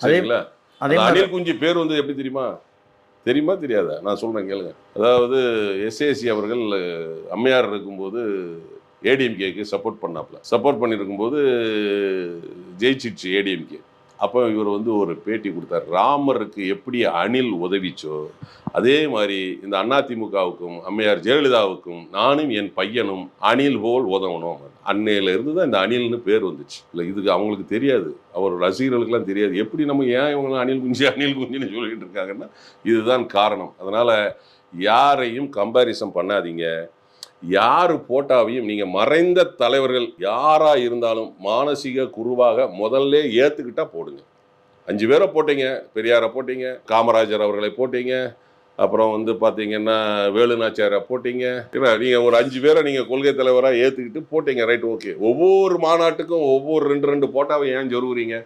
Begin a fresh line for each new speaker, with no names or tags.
சரிங்களா?
அதே
அணில் குஞ்சு பேர் வந்து எப்படி தெரியுமா? தெரியுமா? தெரியாதா? நான் சொல்றேன் கேளுங்க. அதாவது எஸ்ஏசி அவர்கள் அம்மையார் இருக்கும்போது ஏடிஎம்கேக்கு சப்போர்ட் பண்ணாப்ல சப்போர்ட் பண்ணியிருக்கும்போது ஜெயிச்சிடுச்சு ஏடிஎம்கே அப்போ இவர் வந்து ஒரு பேட்டி கொடுத்தார். ராமருக்கு எப்படி அணில் உதவிச்சோ அதே மாதிரி இந்த அதிமுகவுக்கும் அம்மையார் ஜெயலலிதாவுக்கும் நானும் என் பையனும் அணில் போல் உதவணும். அன்னையிலேருந்து தான் இந்த அணில்னு பேர் வந்துச்சு. இல்லை இதுக்கு அவங்களுக்கு தெரியாது. அவர் ரசிகர்களுக்கெல்லாம் தெரியாது. எப்படி நம்ம ஏன் இவங்க அணில் குஞ்சு அணில் குஞ்சுன்னு சொல்லிட்டு இருக்காங்கன்னா இதுதான் காரணம். அதனால் யாரையும் கம்பாரிசன் பண்ணாதீங்க. யார் போட்டாவையும் நீங்கள் மறைந்த தலைவர்கள் யாராக இருந்தாலும் மானசீக குருவாக முதல்ல ஏற்றுக்கிட்டா போடுங்க. அஞ்சு பேரை போட்டீங்க பெரியாரை போட்டீங்க காமராஜர் அவர்களை போட்டீங்க அப்புறம் வந்து பார்த்தீங்கன்னா வேலுநாச்சியாரை போட்டீங்க. இல்லை நீங்கள் ஒரு அஞ்சு பேரை நீங்கள் கொள்கை தலைவராக ஏற்றுக்கிட்டு போட்டீங்க ரைட் ஓகே. ஒவ்வொரு மாநாட்டுக்கும் ஒவ்வொரு ரெண்டு ரெண்டு போட்டாவை ஏன் ஜொருவுறீங்க